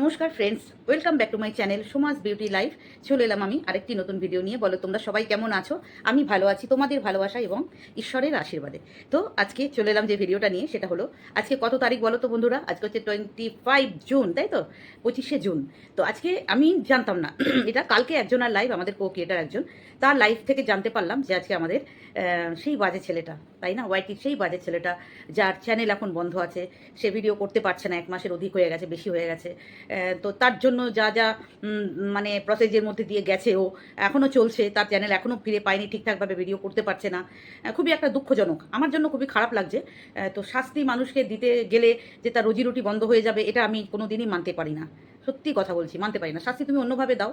নমস্কার friends welcome back to my channel Suma's beauty life চলে এলাম আমি আরেকটি নতুন ভিডিও নিয়ে। বলো, তোমরা সবাই কেমন আছো? আমি ভালো আছি, তোমাদের ভালোবাসা এবং ঈশ্বরের আশীর্বাদে। তো আজকে চলে এলাম যে ভিডিওটা নিয়ে, সেটা হলো, আজকে কত তারিখ বলো তো বন্ধুরা? আজকে হচ্ছে টোয়েন্টি ফাইভ জুন তাই তো? পঁচিশে জুন তো আজকে আমি জানতাম না, এটা কালকে একজনের লাইভ আমাদের কো ক্রিয়েটার একজন, তার লাইভ থেকে জানতে পারলাম যে আজকে আমাদের সেই বাজে ছেলেটা, তাই না? ওয়াইটি সেই বাজে ছেলেটা, যার চ্যানেল এখন বন্ধ আছে, সে ভিডিও করতে পারছে না, এক মাসের অধিক হয়ে গেছে, বেশি হয়ে গেছে। তো তার জন্য যা যা মানে প্রসেসের মধ্যে দিয়ে গেছে ও এখনও চলছে, তার চ্যানেল এখনও ফিরে পায়নি, ঠিকঠাকভাবে ভিডিও করতে পারছে না। খুবই একটা দুঃখজনক। আমার জন্য খুবই খারাপ লাগছে। তো শাস্তি মানুষকে দিতে গেলে যে তার রুজি রুটি বন্ধ হয়ে যাবে, এটা আমি কোনো দিনই মানতে পারি না। সত্যি কথা বলছি, মানতে পারি না। শাস্তি তুমি অন্যভাবে দাও।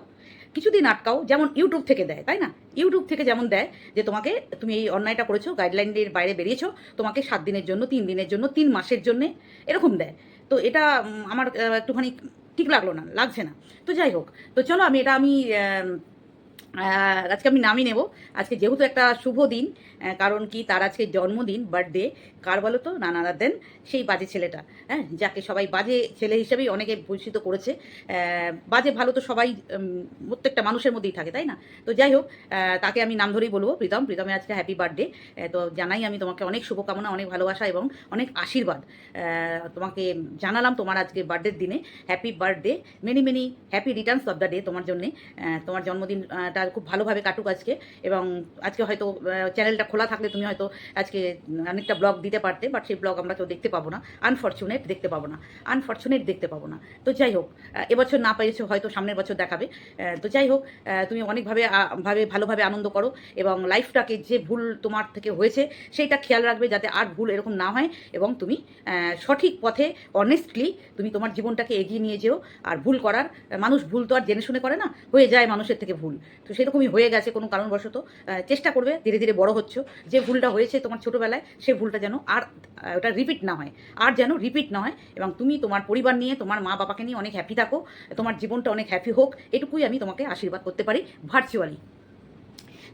কিছুদিন আটকাও, যেমন ইউটিউব থেকে দেয়, তাই না? ইউটিউব থেকে যেমন দেয় যে তোমাকে, তুমি এই অন্যায়টা করেছ গাইডলাইনের বাইরে বেরিয়েছো, তোমাকে সাত দিনের জন্য, তিন দিনের জন্য, তিন মাসের জন্য, এরকম দেয়। তো এটা আমার একটুখানি ঠিক লাগল না লাগছে না। তো যাই হোক তো চলো আমি এটা আমি আজকে আমি নামই নেব। আজকে যেহেতু একটা শুভ দিন কারণ কি, তার আজকে জন্মদিন বার্থডে কার বলো তো? নানারা দেন সেই বাজে ছেলেটা হ্যাঁ যাকে সবাই বাজে ছেলে হিসেবেই অনেকে ভূষিত করেছে। বাজে ভালো তো সবাই প্রত্যেকটা মানুষের মধ্যেই থাকে, তাই না? তো যাই হোক তাকে আমি নাম ধরেই বলব, প্রীতম। প্রীতমে আজকে হ্যাপি বার্থডে তো জানাই আমি তোমাকে অনেক শুভকামনা, অনেক ভালোবাসা এবং অনেক আশীর্বাদ। তোমাকে জানালাম তোমার আজকে বার্থডের দিনে। Happy birthday many many happy returns of the day তোমার জন্যে। তোমার জন্মদিনটা খুব ভালোভাবে কাটুক আজকে এবং আজকে হয়তো চ্যানেলটা খোলা থাকলে তুমি হয়তো আজকে অনেকটা ব্লগ দিতে পারতে বাট সেই ব্লগ আমরা কেউ দেখতে পাবো না। আনফর্চুনেট দেখতে পাবো না। আনফর্চুনেট দেখতে পাবো না। তো যাই হোক এবছর না পেরেছ হয়তো সামনের বছর দেখাবে। তো যাই হোক তুমি অনেকভাবে ভাবে, ভালোভাবে আনন্দ করো এবং লাইফটাকে যে ভুল তোমার থেকে হয়েছে সেইটা খেয়াল রাখবে যাতে আর ভুল এরকম না হয় এবং তুমি সঠিক পথে অনেস্টলি তুমি তোমার জীবনটাকে এগিয়ে নিয়ে যেও। আর ভুল করার, মানুষ ভুল তো আর জেনে শুনে করে না, হয়ে যায় মানুষের থেকে ভুল। তো সেরকমই হয়ে গেছে কোনো কারণবশত চেষ্টা করবে, ধীরে ধীরে বড় হচ্ছ। যে ভুলটা হয়েছে তোমার ছোটোবেলায় সেই ভুলটা যেন আর ওটা রিপিট না হয়। আর যেন রিপিট না হয়, এবং তুমি তোমার পরিবার নিয়ে, তোমার মা বাবাকে নিয়ে অনেক হ্যাপি থাকো, তোমার জীবনটা অনেক হ্যাপি হোক, এটুকুই আমি তোমাকে আশীর্বাদ করতে পারি ভার্চুয়ালি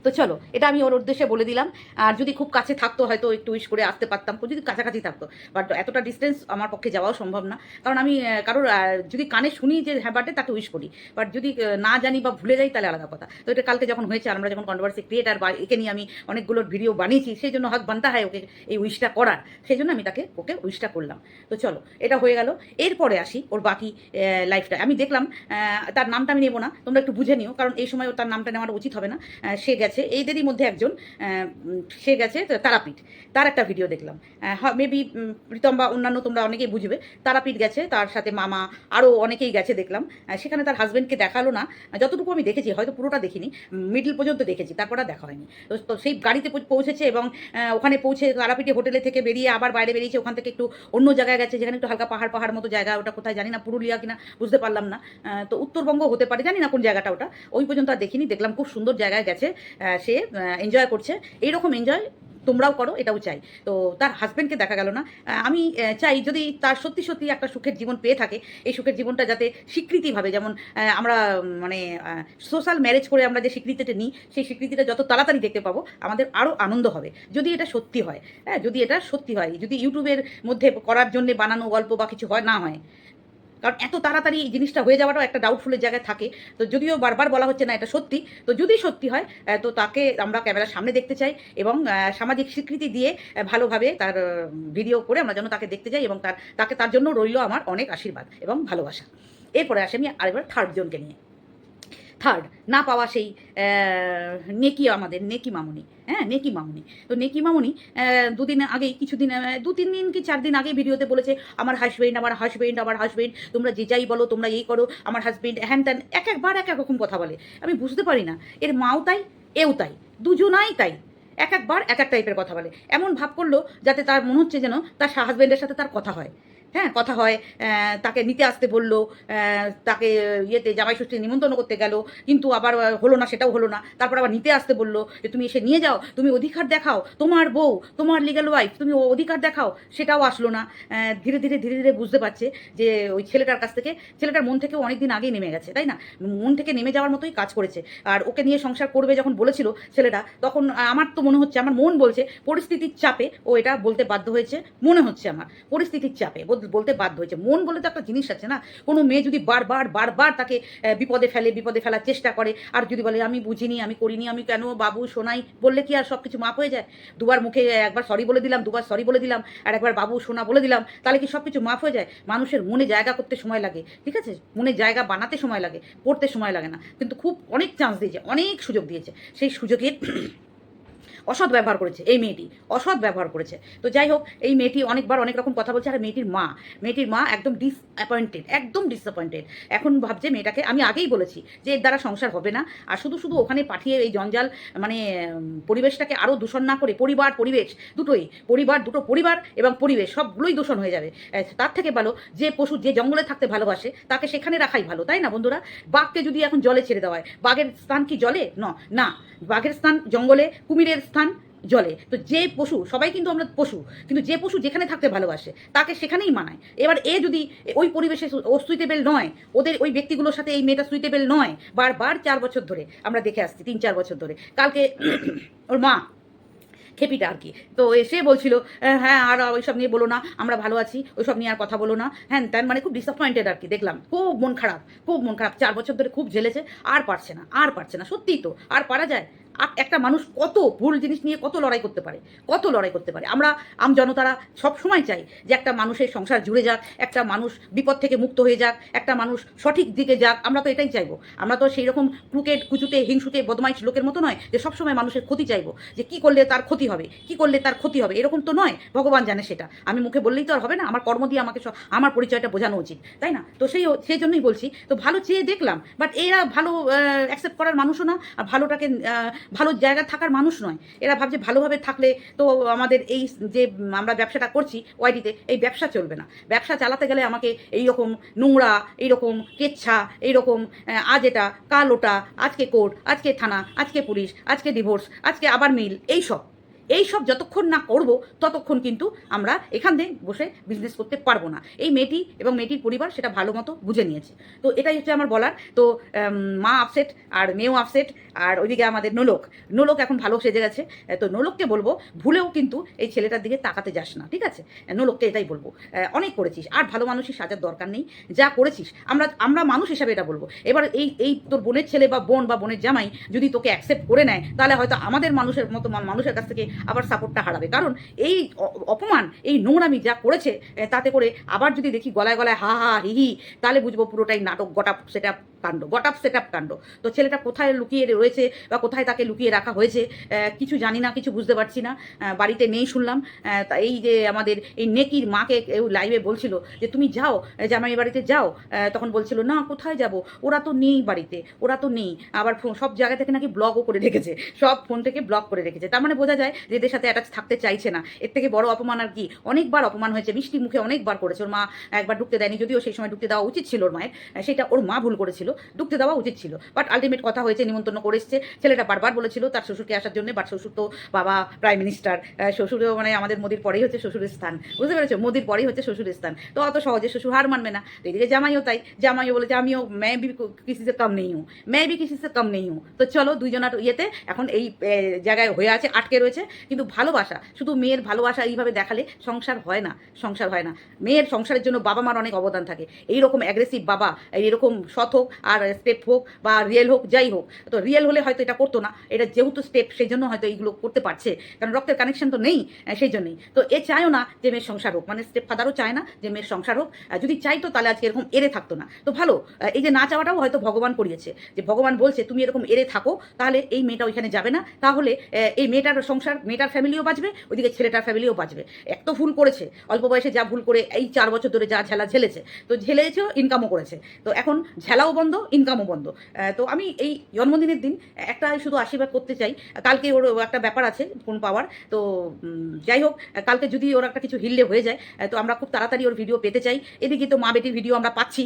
তো চলো, এটা আমি ওর উদ্দেশ্যে বলে দিলাম। আর যদি খুব কাছে থাকতো, হয়তো একটু উইশ করে আসতে পারতাম। যদি কাছাকাছি থাকতো। বাট এতটা ডিস্টেন্স আমার পক্ষে যাওয়াও সম্ভব না। কারণ আমি কারোর যদি কানে শুনি যে হ্যাঁ বার্থডে তাকে উইশ করি। বাট যদি না জানি বা ভুলে যাই, তাহলে আলাদা কথা। তো এটা কালকে যখন হয়েছে, আমরা যখন কন্ট্রোভার্সি ক্রিয়েটার বা একে নিয়ে আমি অনেকগুলো ভিডিও বানিয়েছি, সেই জন্য হক বানতে হয় ওকে এই উইশটা করার। সেই জন্য আমি তাকে, ওকে উইশটা করলাম। তো চলো, এটা হয়ে গেল। এরপরে আসি ওর বাকি লাইফটা আমি দেখলাম তার নামটা আমি নেব না। তোমরা একটু বুঝে নিও, কারণ এই সময় তার নামটা নেওয়াটা উচিত হবে না। সে গেছে এইদেরই মধ্যে একজন সে গেছে তারাপীঠ। তার একটা ভিডিও দেখলাম। মেবি প্রীতম বা অন্যান্য তোমরা অনেকেই বুঝবে, তারাপীঠ গেছে, তার সাথে মামা আরও অনেকেই গেছে দেখলাম। সেখানে তার হাজব্যান্ডকে দেখাল না। যতটুকু আমি দেখেছি, হয়তো পুরোটা দেখিনি মিডল পর্যন্ত দেখেছি, তারপর আর দেখা হয়নি। তো সেই গাড়িতে পৌঁছেছে এবং ওখানে পৌঁছে তারাপীঠে হোটেলে থেকে বেরিয়ে আবার বাইরে বেরিয়েছে, ওখান থেকে একটু অন্য জায়গায় গেছে, যেখানে একটু হালকা পাহাড় পাহাড় মতো জায়গা, ওটা কোথায় জানি না, পুরুলিয়া কিনা, বুঝতে পারলাম না। তো উত্তরবঙ্গ হতে পারে, জানি না কোন জায়গাটা ওটা, ওই পর্যন্ত আর দেখিনি, দেখলাম খুব সুন্দর জায়গায় গেছে। সে এনজয় করছে। এইরকম এনজয় তোমরাও করো, এটাও চাই। তো তার হাজব্যান্ডকে দেখা গেল না। আমি চাই যদি তার সত্যি সত্যি একটা সুখের জীবন পেয়ে থাকে, এই সুখের জীবনটা যাতে স্বীকৃতিভাবে যেমন আমরা মানে সোশ্যাল ম্যারেজ করে আমরা যে স্বীকৃতিটা নিই, সেই স্বীকৃতিটা যত তাড়াতাড়ি দেখতে পাবো, আমাদের আরও আনন্দ হবে। যদি এটা সত্যি হয় হ্যাঁ যদি এটা সত্যি হয়, যদি ইউটিউবের মধ্যে করার জন্য বানানো গল্প বা কিছু হয়, না হয় কারণ এত তাড়াতাড়ি এই জিনিসটা হয়ে যাওয়াটাও একটা ডাউটফুলের জায়গায় থাকে। তো যদিও বারবার বলা হচ্ছে না এটা সত্যি, তো যদি সত্যি হয় তো তাকে আমরা ক্যামেরার সামনে দেখতে চাই এবং সামাজিক স্বীকৃতি দিয়ে ভালোভাবে তার ভিডিও করে আমরা যেন তাকে দেখতে চাই এবং তার, তাকে তার জন্য রইল আমার অনেক আশীর্বাদ এবং ভালোবাসা। এরপরে আসে আমি আরেকবার থার্ড জনকে নিয়ে। থার্ড না পাওয়া সেই নেকি আমাদের, নেকি মামুনি। হ্যাঁ নেকি মামনি। তো নেকি মামনি দুদিন আগেই কিছুদিন দু তিন দিন কি চার দিন আগে ভিডিওতে বলেছে, আমার হাজবেন্ড আমার হাজবেন্ড আমার হাজবেন্ড তোমরা যে যাই বলো, তোমরা এই করো, আমার হাজবেন্ড হ্যান ত্যান এক একবার এক এক রকম কথা বলে। আমি বুঝতে পারি না, এর মাও তাই, এও তাই, দুজনাই তাই, এক একবার এক এক টাইপের কথা বলে। এমন ভাব করল যাতে তার মনে হচ্ছে যেন তার হাজবেন্ডের সাথে তার কথা হয়। হ্যাঁ কথা হয় তাকে নিতে আসতে বলল তাকে ইয়েতে জামাই ষষ্ঠী নিমন্ত্রণ করতে গেল, কিন্তু আবার হলো না, সেটাও হলো না। তারপর আবার নিতে আসতে বলল যে, তুমি এসে নিয়ে যাও, তুমি অধিকার দেখাও, তোমার বউ, তোমার লিগাল ওয়াইফ তুমি অধিকার দেখাও। সেটাও আসলো না। ধীরে ধীরে ধীরে ধীরে বুঝতে পারছে যে, ওই ছেলেটার কাছ থেকে, ছেলেটার মন থেকে অনেক দিন আগেই নেমে গেছে, তাই না? মন থেকে নেমে যাওয়ার মতোই কাজ করেছে। আর ওকে নিয়ে সংসার করবে যখন বলেছিল ছেলেটা, তখন আমার তো মনে হচ্ছে, আমার মন বলছে, পরিস্থিতির চাপে ও এটা বলতে বাধ্য হয়েছে, মনে হচ্ছে আমার, পরিস্থিতির চাপে। বলতে বাধ্য হয়েছে। মন বলে তো একটা জিনিস আছে না? কোনো মেয়ে যদি বারবার বারবার তাকে বিপদে ফেলে, বিপদে ফেলার চেষ্টা করে, আর যদি বলে, আমি বুঝিনি, আমি করিনি, আমি কেন, বাবু শোনাই বললে কি আর সব কিছু মাপ হয়ে যায়? দুবার মুখে একবার সরি বলে দিলাম, দুবার সরি বলে দিলাম, আর একবার বাবু, সোনা বলে দিলাম, তাহলে কি সব কিছু মাফ হয়ে যায়? মানুষের মনে জায়গা করতে সময় লাগে, ঠিক আছে? মনে জায়গা বানাতে সময় লাগে, পড়তে সময় লাগে না। কিন্তু খুব অনেক চান্স দিয়েছে, অনেক সুযোগ দিয়েছে। সেই সুযোগের অসৎ ব্যবহার করেছে, এই মেয়েটি অসৎ ব্যবহার করেছে। তো যাই হোক, এই মেয়েটি অনেকবার অনেক রকম কথা বলছে, আর মেয়েটির মা মেয়েটির মা একদম ডিসঅ্যাপয়েন্টেড একদম ডিসঅ্যাপয়েন্টেড এখন ভাবছে মেয়েটাকে, আমি আগেই বলেছি যে এর দ্বারা সংসার হবে না, আর শুধু শুধু ওখানে পাঠিয়ে এই জঞ্জাল মানে পরিবেশটাকে আরও দূষণ না করে পরিবার, পরিবেশ দুটোই, পরিবার, দুটো পরিবার এবং পরিবেশ সবগুলোই দূষণ হয়ে যাবে। তার থেকে ভালো যে পশু যে জঙ্গলে থাকতে ভালোবাসে, তাকে সেখানে রাখাই ভালো, তাই না বন্ধুরা? বাঘকে যদি এখন জলে ছেড়ে দেওয়া হয়, বাঘের স্থান কি জলে? ন, না। বাঘের স্থান জঙ্গলে, কুমিরের স্থান জলে। তো যে পশু, সবাই কিন্তু আমরা পশু, কিন্তু যে পশু যেখানে থাকতে ভালোবাসে, তাকে সেখানেই মানায়। এবার এ যদি ওই পরিবেশে ও সুইটেবেল নয়, ওদের ওই ব্যক্তিগুলোর সাথে এই মেয়েটা সুইটেবেল নয়, বারবার চার বছর ধরে আমরা দেখে আসছি, তিন চার বছর ধরে। কালকে ওর মা খেপিটা আর কি। তো এসে বলছিল হ্যাঁ আর ওইসব নিয়ে বলো না, আমরা ভালো আছি, ওইসব নিয়ে আর কথা বলো না। হ্যাঁ তার মানে খুব ডিসঅ্যাপয়েন্টেড আর কি, দেখলাম। খুব মন খারাপ, খুব মন খারাপ। চার বছর ধরে খুব ঝেলেছে, আর পারছে না, আর পারছে না। সত্যিই তো, আর পারা যায়? আর একটা মানুষ কত ভুল জিনিস নিয়ে কত লড়াই করতে পারে, কত লড়াই করতে পারে। আমরা আম জনতারা সব সময় চাই যে একটা মানুষের সংসার জুড়ে যাক, একটা মানুষ বিপদ থেকে মুক্ত হয়ে যাক, একটা মানুষ সঠিক দিকে যাক, আমরা তো এটাই চাইব। আমরা তো সেই রকম ক্রুকেট কুচুতে হিংসুতে বদমাইশ লোকের মতো নয় যে সবসময় মানুষের ক্ষতি চাইব, যে কি করলে তার ক্ষতি হবে, কি করলে তার ক্ষতি হবে, এরকম তো নয়, ভগবান জানে সেটা। আমি মুখে বললেই তো আর হবে না, আমার কর্ম দিয়ে আমাকে আমার পরিচয়টা বোঝানো উচিত, তাই না? তো সেই সেই জন্যই বলছি, তো ভালো চেয়ে দেখলাম বাট এরা ভালো অ্যাকসেপ্ট করার মানুষও না, আর ভালোটাকে ভালো জায়গা থাকার মানুষ নয়। এরা ভাবছে ভালোভাবে থাকলে তো আমাদের এই যে আমরা ব্যবসাটা করছি ওয়াইডিতে এই ব্যবসা চলবে না। ব্যবসা চালাতে গেলে আমাকে এই রকম নোংরা, এইরকম কেচ্ছা, এইরকম রকম আজ এটা, কাল ওটা, আজকে কোর্ট, আজকে থানা, আজকে পুলিশ, আজকে ডিভোর্স, আজকে আবার মিল এই সব এই সব যতক্ষণ না করব, ততক্ষণ কিন্তু আমরা এখান থেকে বসে বিজনেস করতে পারব না। এই মেয়েটি এবং মেয়েটির পরিবার সেটা ভালো মতো বুঝে নিয়েছে। তো এটাই হচ্ছে আমার বলার। তো মা আপসেট আর মেয়েও আপসেট আর ওইদিকে আমাদের নোলক। নোলক এখন ভালো সেজে গেছে। তো নোলককে বলব, ভুলেও কিন্তু এই ছেলেটার দিকে তাকাতে যাস না, ঠিক আছে? নোলককে এটাই বলব। অনেক করেছিস। আর ভালো মানুষই সাজার দরকার নেই। যা করেছিস, আমরা আমরা মানুষ হিসাবে এটা বলব। এবার এই এই তোর বোনের ছেলে বা বোন বা বোনের জামাই যদি তোকে অ্যাকসেপ্ট করে নেয়, তাহলে হয়তো আমাদের মানুষের মতো মানুষের কাছ থেকে আবার সাপোর্টটা হারাবে। কারণ এই অপমান, এই নোংরামি যা করেছে তাতে করে আবার যদি দেখি গলায় গলায় হা হা, হি হি, তাহলে বুঝব পুরোটাই নাটক গটাপ সেটা কাণ্ড গটাপ সেট আপ কাণ্ড। তো ছেলেটা কোথায় লুকিয়ে রয়েছে বা কোথায় তাকে লুকিয়ে রাখা হয়েছে কিছু জানি না, কিছু বুঝতে পারছি না বাড়িতে নেই শুনলাম তা এই যে আমাদের এই নেকির মাকে কেউ লাইভে বলছিল যে, তুমি যাও জামাই বাড়িতে যাও। তখন বলছিল, না, কোথায় যাব? ওরা তো নেই বাড়িতে, ওরা তো নেই। আবার সব জায়গা থেকে নাকি ব্লগও করে রেখেছে, সব ফোন থেকে ব্লক করে রেখেছে। তার মানে বোঝা যায় যেদের সাথে অ্যাটাচ থাকতে চাইছে না। এর থেকে বড় অপমান আর কি? অনেকবার অপমান হয়েছে। মিষ্টি মুখে অনেকবার করেছে। ওর মা একবার ঢুকতে দেয়নি, যদিও সেই সময় ঢুকতে দেওয়া উচিত ছিল ওর মায়ের। সেটা ওর মা ভুল করেছিল। ঢুকতে দেওয়া উচিত ছিল। বাট আলটিমেট কথা হয়েছে, নিমন্ত্রণ করে এসছে। ছেলেটা বারবার বলেছিল তার শ্বশুরকে আসার জন্য বাট শ্বশুর তো বাবা প্রাইম মিনিস্টার শ্বশুরও মানে আমাদের মোদির পরেই হচ্ছে শ্বশুরের স্থান। বুঝতে পেরেছ? মোদির পরেই হচ্ছে শ্বশুরের স্থান। তো অত সহজে শ্বশুর হার মানবে না। তো এদিকে জামাইও তাই। জামাইও বলেছে, আমিও ম্যায় বি কৃষিতে কম নেই হুঁ ম্যাঁ বি কৃষিতে কম নেই হুঁ তো চলো দুইজনার ইয়েতে এখন এই জায়গায় হয়ে আছে, আটকে রয়েছে। কিন্তু ভালোবাসা, শুধু মেয়ের ভালোবাসা এইভাবে দেখালে সংসার হয় না, সংসার হয় না। মেয়ের সংসারের জন্য বাবা মার অনেক অবদান থাকে। এই রকম অ্যাগ্রেসিভ বাবা এরকম সৎ হোক আর স্টেপ হোক বা রিয়েল হোক, যাই হোক, তো রিয়েল হলে হয়তো এটা করতো না, এটা যেহেতু স্টেপ সেই জন্য হয়তো এইগুলো করতে পারছে। কারণ রক্তের কানেকশন তো নেই সেই জন্যই তো এ চায়ও না যে মেয়ের সংসার হোক মানে স্টেপ ফাদারও চায় না যে মেয়ের সংসার হোক। যদি চাইতো তাহলে আজকে এরকম এড়ে থাকতো না। তো ভালো এই যে না চাওয়াটাও হয়তো ভগবান করিয়েছে, যে ভগবান বলছে, তুমি এরকম এড়ে থাকো, তাহলে এই মেয়েটা ওইখানে যাবে না। তাহলে এই মেয়েটার সংসার মেয়েটার ফ্যামিলিও বাঁচবে, ওইদিকে ছেলেটার ফ্যামিলিও বাঁচবে। এক তো ভুল করেছে, অল্প বয়সে যা ভুল করে এই চার বছর ধরে যা ঝেলা ঝেলেছে, তো ঝেলেছেও ইনকামও করেছে। তো এখন ঝেলাও বন্ধ ইনকামও বন্ধ। তো আমি এই জন্মদিনের দিন একটা শুধু আশীর্বাদ করতে চাই। কালকে ওর একটা ব্যাপার আছে ফোন পাওয়ার। তো যাই হোক, কালকে যদি ওর একটা কিছু হিললে হয়ে যায় তো আমরা খুব তাড়াতাড়ি ওর ভিডিও পেতে চাই। এদিকে তো মা বেটির ভিডিও আমরা পাচ্ছি।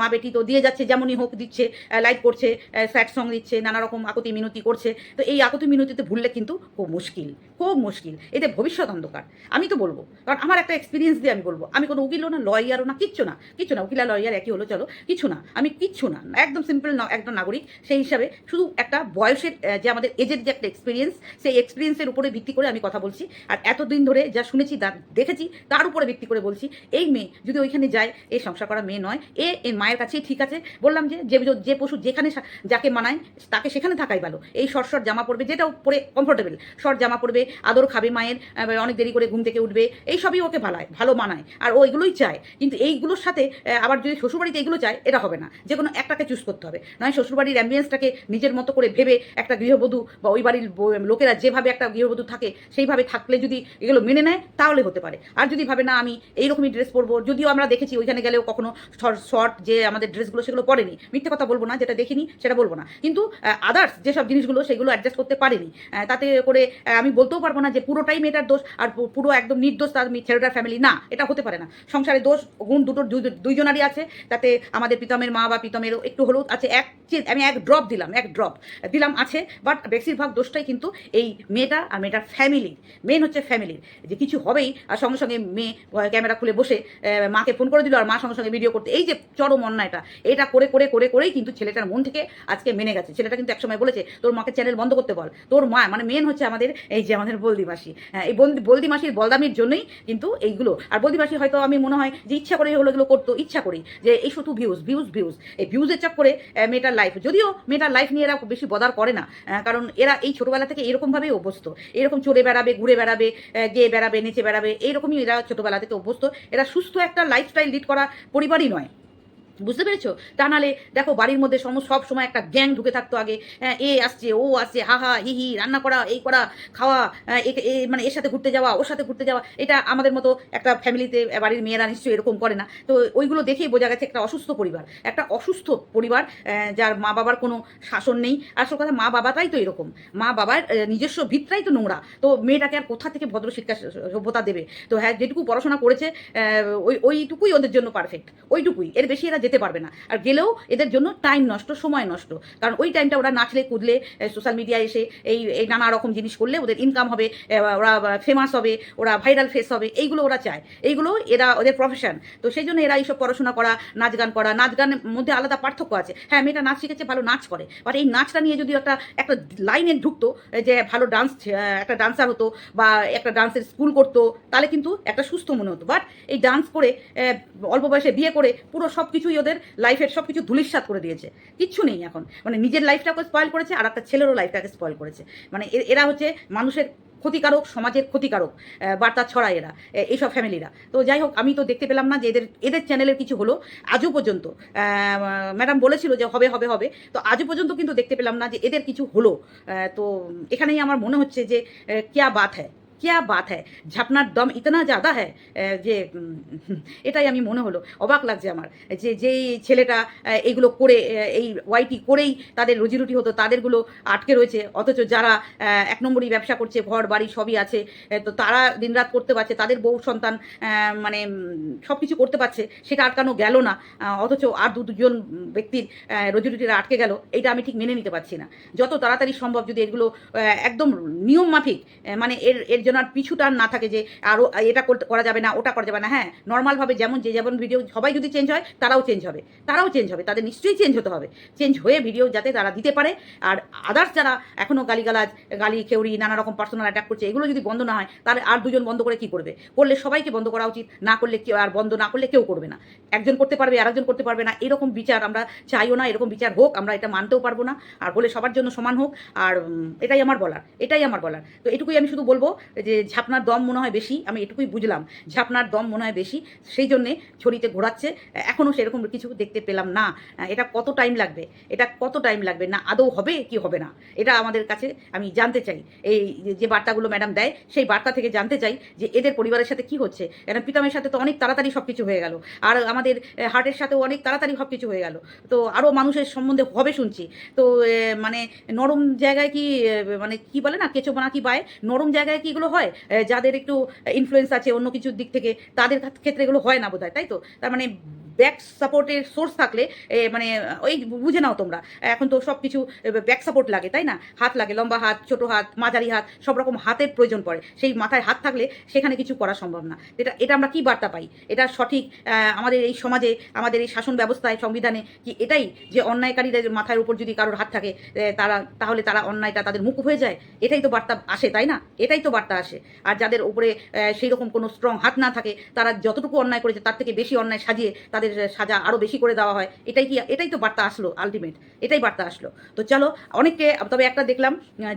মা বেটি তো দিয়ে যাচ্ছে, যেমনই হোক দিচ্ছে লাইভ করছে স্যাড সং দিচ্ছে, নানা রকম আকুতি মিনতি করছে। তো এই আকুতি মিনতিতে ভুললে কিন্তু খুব মুশকিল। খুব মুশকিল। এতে ভবিষ্যৎ অন্ধকার। আমি তো বলব, কারণ আমার একটা এক্সপিরিয়েন্স দিয়ে আমি বলব। আমি কোনো উকিলও না লয়ারও না, কিচ্ছু না কিচ্ছু না। উকিলা লয়ার একই হলো, চলো, কিছু না। আমি কিচ্ছু না। একদম সিম্পল একদম নাগরিক, সেই হিসাবে শুধু একটা বয়সের যে আমাদের এজের যে একটা এক্সপিরিয়েন্স সেই এক্সপিরিয়েন্সের উপরে ভিত্তি করে আমি কথা বলছি। আর এতদিন ধরে যা শুনেছি, যা দেখেছি, তার উপরে ভিত্তি করে বলছি, এই মেয়ে যদি ওইখানে যায় এই সংসার করা মেয়ে নয়, এ, এর মায়ের কাছেই ঠিক আছে। বললাম যে যে যে পশু যেখানে যাকে মানায়, তাকে সেখানে থাকাই ভালো। এই শর্ট শর্ট জামা পরবে, যেটা ও পরে কমফোর্টেবল শর্ট জামা পরবে আদর খাবে মায়ের অনেক দেরি করে ঘুম থেকে উঠবে এই সবই ওকে ভালায় ভালো মানায়, আর ও এগুলোই চায়। কিন্তু এইগুলোর সাথে আবার যদি শ্বশুরবাড়িতে এগুলো চায়, এটা হবে না। যে কোনো একটাকে চুজ করতে হবে। নয় শ্বশুরবাড়ির অ্যাম্বিয়েন্সটাকে নিজের মতো করে ভেবে একটা গৃহবধূ বা ওই বাড়ির লোকেরা যেভাবে একটা গৃহবধূ থাকে, সেইভাবে থাকলে যদি এগুলো মেনে নেয়, তাহলে হতে পারে। আর যদি ভাবে, না, আমি এইরকমই ড্রেস পরবো। যদিও আমরা দেখেছি ওইখানে গেলেও কখনো শর্ট যে আমাদের ড্রেসগুলো সেগুলো পরেনি। মিথ্যে কথা বলব না, যেটা দেখিনি, সেটা বলব না। কিন্তু আদার্স যেসব জিনিসগুলো, সেগুলো অ্যাডজাস্ট করতে পারেনি। তাতে করে আমি বলতেও পারব না যে পুরোটাই মেয়েটার দোষ আর পুরো একদম নির্দোষ তার ছেলেটার ফ্যামিলি না, এটা হতে পারে না। সংসারে দোষ, গুণ দুটো, দুই- দুইজনারই আছে। তাতে আমাদের প্রীতমের মা বা প্রীতমেরও একটু হলেও আছে। এক আমি এক ড্রপ দিলাম, এক ড্রপ দিলাম আছে বাট বেশিরভাগ দোষটাই কিন্তু এই মেয়েটা আর মেয়েটার ফ্যামিলি মেন হচ্ছে ফ্যামিলির যে কিছু হবেই, আর সঙ্গে সঙ্গে মেয়ে ক্যামেরা খুলে বসে মাকে ফোন করে দিল আর মা সঙ্গে সঙ্গে ভিডিও করতে। এই যে চরম অন্যায়টা এটা। করে করে করে, করেই কিন্তু ছেলেটার মন থেকে আজকে মেনে গেছে। ছেলেটা কিন্তু একসময় বলেছে, তোর মাকে চ্যানেল বন্ধ করতে বল। তোর মা মানে মেন হচ্ছে আমাদের এই যে আমাদের বলদি মাসি হ্যাঁ, এই বলদি মাসির বলদামির জন্যই কিন্তু এইগুলো। আর বলদি মাসি হয়তো আমি মনে হয় যে ইচ্ছা করে হলো এগুলো করতো ইচ্ছা করি যে এই শুধু ভিউজ ভিউজ ভিউজ এই ভিউজের চক্করে মেয়েটার লাইফ যদিও মেয়েটার লাইফ নিয়ে এরা বেশি বদার করে না কারণ এরা এই ছোটোবেলা থেকে এরকমভাবেই অভ্যস্ত। এরকম চড়ে বেড়াবে ঘুরে বেড়াবে গেয়ে বেড়াবে নেচে বেড়াবে এইরকমই এরা ছোটোবেলা থেকে অভ্যস্ত। এরা সুস্থ একটা লাইফস্টাইল লিড করা পরিবারই নয়। বুঝতে পেরেছ? তা নাহলে দেখো বাড়ির মধ্যে সম সব সময় একটা গ্যাং ঢুকে থাকতো আগে। হ্যাঁ, এ আসছে ও আসছে হা হা হি হি রান্না করা এই করা খাওয়া এ- এ মানে এর সাথে ঘুরতে যাওয়া ওর সাথে ঘুরতে যাওয়া এটা আমাদের মতো একটা ফ্যামিলিতে বাড়ির মেয়েরা নিশ্চয়ই এরকম করে না। তো ওইগুলো দেখেই বোঝা গেছে একটা অসুস্থ পরিবার। একটা অসুস্থ পরিবার যার মা বাবার কোনো শাসন নেই। আসল কথা মা বাবাটাই তো এরকম। মা বাবার নিজস্ব ভিতটাই তো নোংরা। তো মেয়েটাকে আর কোথা থেকে ভদ্র শিক্ষা সভ্যতা দেবে? তো হ্যাঁ যেটুকু পড়াশোনা করেছে ওই ওইটুকুই ওদের জন্য পারফেক্ট ওইটুকুই। এর বেশি এরা যেতে পারবে না। আর গেলেও এদের জন্য টাইম নষ্ট, সময় নষ্ট। কারণ ওই টাইমটা ওরা নাচলে, কুদলে সোশ্যাল মিডিয়ায় এসে এই এই নানা রকম জিনিস করলে ওদের ইনকাম হবে ওরা ফেমাস হবে, ওরা ভাইরাল ফেস হবে, এইগুলো ওরা চায়। এইগুলো এরা ওদের প্রফেশন তো সেই জন্য এরা এইসব পড়াশোনা করা, নাচ গান করা, নাচ গানের মধ্যে আলাদা পার্থক্য আছে। হ্যাঁ মেয়েটা নাচ শিখেছে, ভালো নাচ করে। বাট এই নাচটা নিয়ে যদি একটা একটা লাইনে ঢুকতো যে ভালো ডান্স একটা ডান্সার হতো বা একটা ডান্সের স্কুল করতো, তাহলে কিন্তু একটা সুস্থ মনে হতো। বাট এই ডান্স করে অল্প বয়সে বিয়ে করে, পুরো সব কিছুই ওদের লাইফের সব কিছু ধুলিস্বাত করে দিয়েছে। কিচ্ছু নেই এখন। মানে নিজের লাইফটাকে স্পয়েল করেছে আর একটা ছেলেরও লাইফটাকে স্পয়েল করেছে। মানে এরা হচ্ছে মানুষের ক্ষতিকারক, সমাজের ক্ষতিকারক বার্তা ছড়ায় এরা এইসব ফ্যামিলিরা তো যাই হোক, আমি তো দেখতে পেলাম না যে এদের এদের চ্যানেলের কিছু হলো। আজও পর্যন্ত ম্যাডাম বলেছিল যে হবে হবে হবে। তো আজও পর্যন্ত কিন্তু দেখতে পেলাম না যে এদের কিছু হলো। তো এখানেই আমার মনে হচ্ছে যে কেয়া বাত হ্যায়। ক্যা বাত হ্যায় ঝাপনার দম ইতনা জাদা হ্যায় যে এটাই আমি মনে হলো অবাক লাগছে আমার যে যেই ছেলেটা এইগুলো করে এই ওয়াইটি করেই তাদের রুজিরুটি হতো তাদেরগুলো আটকে রয়েছে অথচ যারা এক নম্বরই ব্যবসা করছে ঘর, বাড়ি সবই আছে তো তারা দিনরাত করতে পারছে, তাদের বউ সন্তান মানে সব কিছু করতে পারছে, সেটা আটকানো গেল না অথচ আর দু, দুজন ব্যক্তির রুজিরুটিরা আটকে গেল এটা আমি ঠিক মেনে নিতে পারছি না। যত তাড়াতাড়ি সম্ভব যদি এগুলো একদম নিয়ম মাফিক মানে এর এর জন্য আর পিছু টান না থাকে যে আরও এটা করা যাবে না, ওটা করা যাবে না হ্যাঁ নর্মালভাবে যেমন যে যেমন ভিডিও সবাই যদি চেঞ্জ হয়, তারাও চেঞ্জ হবে, তারাও চেঞ্জ হবে, তাদের নিশ্চয়ই চেঞ্জ হতে হবে চেঞ্জ হয়ে ভিডিও যাতে তারা দিতে পারে, আর আদার্স যারা এখনও গালিগালাজ, গালি, খেউরি, নানা রকম পার্সোনাল অ্যাটাক করছে, এগুলো যদি বন্ধ না হয়, তাহলে আর দুজন বন্ধ করে কি করবে? করলে সবাইকে বন্ধ করা উচিত, না করলে কেউ, আর বন্ধ না করলে কেউ করবে না, একজন করতে পারবে, আরেকজন করতে পারবে না, এরকম বিচার আমরা চাইও না, এরকম বিচার হোক, আমরা এটা মানতেও পারব না, আর বলে সবার জন্য সমান হোক, আর এটাই আমার বলার, এটাই আমার বলার, তো এটুকুই আমি শুধু বলব যে ঝাপনার দম মনে হয় বেশি, আমি এটুকুই বুঝলাম, ঝাপনার দম মনে হয় বেশি, সেই জন্যে ছড়িতে ঘোরাচ্ছে এখনও সেরকম কিছু দেখতে পেলাম না। এটা কত টাইম লাগবে? এটা কত টাইম লাগবে? না আদৌ হবে কি হবে না? এটা আমাদের কাছে আমি জানতে চাই। এই যে- বার্তাগুলো ম্যাডাম দেয়, সেই বার্তা থেকে জানতে চাই যে এদের পরিবারের সাথে কি হচ্ছে? এরা পিতামের সাথে তো অনেক তাড়াতাড়ি সব কিছু হয়ে গেল, আর আমাদের হার্টের সাথেও অনেক তাড়াতাড়ি সব কিছু হয়ে গেল। তো আরও মানুষের সম্বন্ধে হবে শুনছি। তো মানে নরম জায়গায় কি মানে কি বলে না, কেঁচো বানা কি বায়? নরম জায়গায় কি এগুলো হয় যাদের একটু ইনফ্লুয়েন্স আছে অন্য কিছুর দিক থেকে, তাদের ক্ষেত্রে এগুলো হয় না বোধহয়, তাই তো? তার মানে ব্যাক সাপোর্টের সোর্স থাকলে মানে ওই বুঝে নাও তোমরা। এখন তো সব কিছু ব্যাক সাপোর্ট লাগে, তাই না? হাত লাগে, লম্বা হাত, ছোট হাত, মাঝারি হাত, সব রকম হাতের প্রয়োজন পড়ে। সেই মাথায় হাত থাকলে সেখানে কিছু করা সম্ভব না। এটা এটা আমরা কি বার্তা পাই? এটা সঠিক আমাদের এই সমাজে, আমাদের এই শাসন ব্যবস্থায়, সংবিধানে কি এটাই যে অন্যায়কারীদের মাথার উপর যদি কারোর হাত থাকে তারা, তাহলে তারা অন্যায়টা তাদের মুখ হয়ে যায়? এটাই তো বার্তা আসে, তাই না? এটাই তো বার্তা আসে। আর যাদের উপরে সেই রকম কোনো স্ট্রং হাত না থাকে, তারা যতটুকু অন্যায় করেছে, তার থেকে বেশি অন্যায় সাজিয়ে তাদের তাদের সাজা আরও বেশি করে দেওয়া হয়। এটাই কি, এটাই তো বার্তা আসলো আলটিমেট এটাই বার্তা আসলো। তো চলো, অনেককে, তবে একটা দেখলাম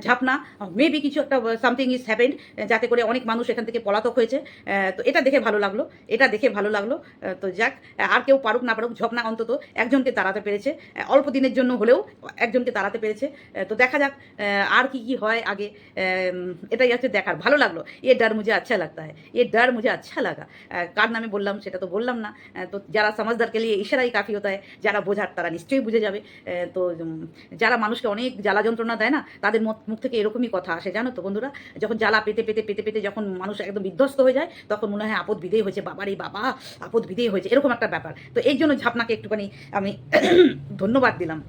ঝাপনা মেবি কিছু একটা সামথিং ইজ হ্যাপেন্ড যাতে করে অনেক মানুষ এখান থেকে পলাতক হয়েছে। তো এটা দেখে ভালো লাগল, এটা দেখে ভালো লাগল। তো যাক আর কেউ পারুক না পারুক, ঝপনা অন্তত একজনকে তাড়াতে পেরেছে। অল্প দিনের জন্য হলেও একজনকে তাড়াতে পেরেছে। তো দেখা যাক আর কি কি হয় আগে। এটাই হচ্ছে দেখার। ভালো লাগল। এ ডার মুঝে আচ্ছা লাগতা হয় এ ডার মুঝে আচ্ছা লাগা। কার নামে বললাম সেটা তো বললাম না। তো যারা সমাজদারকে লিয়ে ইশারাই কাফি হতে হয় যারা বোঝার তারা নিশ্চয়ই বুঝে যাবে তো যারা মানুষকে অনেক জ্বালা যন্ত্রণা দেয় না তাদের মুখ থেকে এরকমই কথা আসে, জানো তো বন্ধুরা? যখন জ্বালা পেতে পেতে পেতে পেতে যখন মানুষ একদম বিধ্বস্ত হয়ে যায়, তখন মনে হয় আপদ বিদেয় হয়েছে, বাবারে বাবা, আপদ বিদেয় হয়েছে, এরকম একটা ব্যাপার। তো এই জন্য ঝাপনাকে একটুখানি আমি ধন্যবাদ দিলাম।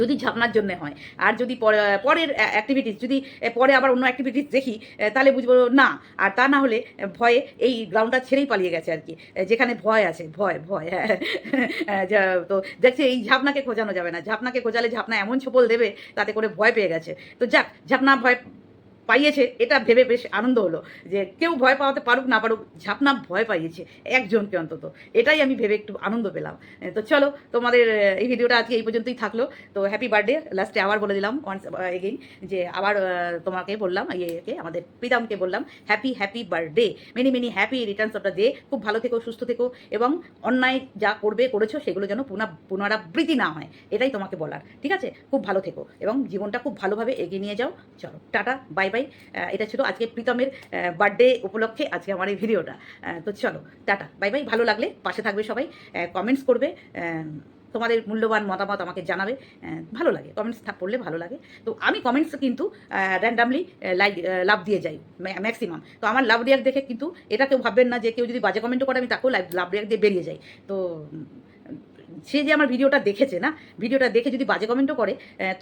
যদি ঝাপনার জন্য হয়। আর যদি পরে- পরের অ্যাক্টিভিটিস যদি পরে আবার অন্য অ্যাক্টিভিটিস দেখি তাহলে বুঝব না। আর তা না হলে ভয়ে এই গ্রাউন্ডটা ছেড়েই পালিয়ে গেছে আর কি যেখানে ভয় আছে ভয় ভয় হ্যাঁ, তো দেখছি এই ঝাপনাকে খোঁজানো যাবে না। ঝাপনাকে খোঁজালে ঝাপনা এমন ছোপল দেবে তাতে করে ভয় পেয়ে গেছে। তো যাক ঝাপনা ভয় পাইয়েছে, এটা ভেবে বেশ আনন্দ হলো যে কেউ ভয় পাওয়াতে পারুক, না পারুক, ঝাপনা ভয় পাইয়েছে একজনকে অন্তত। এটাই আমি ভেবে একটু আনন্দ পেলাম। তো চলো, তোমাদের এই ভিডিওটা আজকে এই পর্যন্তই থাকল। তো হ্যাপি বার্থডে লাস্টে আবার বলে দিলাম ওয়ান্স এগেইন যে আবার তোমাকে বললাম ইয়েকে, আমাদের প্রীতমকে বললাম happy happy birthday many many happy returns of the day খুব ভালো থেকো, সুস্থ থেকো এবং অন্যায় যা করবে, করেছ, সেগুলো যেন পুনঃ, পুনরাবৃত্তি না হয়। এটাই তোমাকে বলার। ঠিক আছে? খুব ভালো থেকো এবং জীবনটা খুব ভালোভাবে এগিয়ে নিয়ে যাও। চলো, টাটা বাই বাই এটা ছিল আজকে প্রীতমের বার্থডে উপলক্ষে আজকে আমার এই ভিডিওটা। তো চলো, টাটা, বাই বাই, ভালো লাগলে পাশে থাকবে সবাই কমেন্টস করবে তোমাদের মূল্যবান মতামত আমাকে জানাবে ভালো লাগে কমেন্টস পড়লে ভালো লাগে। তো আমি কমেন্টস কিন্তু র্যান্ডামলি লাইক লাভ দিয়ে যাই ম্যাক্সিমাম তো আমার লাভ রিয়াক্ট দেখে কিন্তু এটা কেউ ভাববেন না যে কেউ যদি বাজে কমেন্টও করে, আমি তাকেও লাভ রিয়াক্ট দিয়ে বেরিয়ে যাই। তো সে যে আমার ভিডিওটা দেখেছে না, ভিডিওটা দেখে যদি বাজে কমেন্টও করে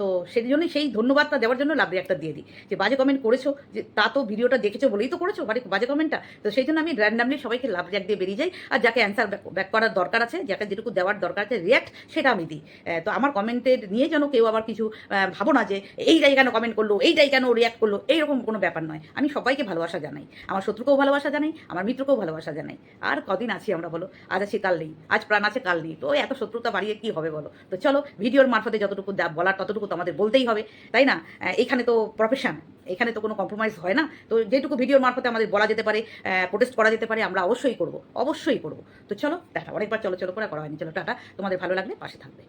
তো সেই জন্যই সেই ধন্যবাদটা দেওয়ার জন্য লাভ রিয়াক্টটা দিয়ে দিই। যে বাজে কমেন্ট করেছ, যে তা তো ভিডিওটা দেখেছ বলেই তো করেছ বাজে বাজে কমেন্টটা তো সেই জন্য আমি র্যান্ডামলি সবাইকে লাভ রিয়াক্ট দিয়ে বেরিয়ে যাই, আর যাকে অ্যান্সার ব্যাক করার দরকার আছে, যাকে যেটুকু দেওয়ার দরকার আছে রিয়াক্ট সেটা আমি দিই। তো আমার কমেন্টের নিয়ে যেন কেউ আবার কিছু ভাবো না যে এইটাই কেন কমেন্ট করল, এই এইটাই কেন রিয়াক্ট করল, এইরকম কোনো ব্যাপার নয়। আমি সবাইকে ভালোবাসা জানাই, আমার শত্রুকেও ভালোবাসা জানাই, আমার মিত্রকেও ভালোবাসা জানাই। আর কদিন আছি আমরা বলো, আজ আছি কাল নেই, আজ প্রাণ আছে কাল নেই। তো এত শত্রুতা বাড়িয়ে কি হবে বলো? তো চলো, ভিডিওর মারফতে যতটুকু বলার ততটুকু তো আমাদের বলতেই হবে, তাই না? এখানে তো প্রফেশন এখানে তো কোনো কম্প্রোমাইজ হয় না। তো যেটুকু ভিডিওর মারফতে আমাদের বলা যেতে পারে প্রোটেস্ট করা যেতে পারে, আমরা অবশ্যই করব অবশ্যই করব। তো চলো টাটা অনেকবার চলো চলো করে করা হয়নি। চলো, টাটা। তোমাদের ভালো লাগলে পাশে থাকবে।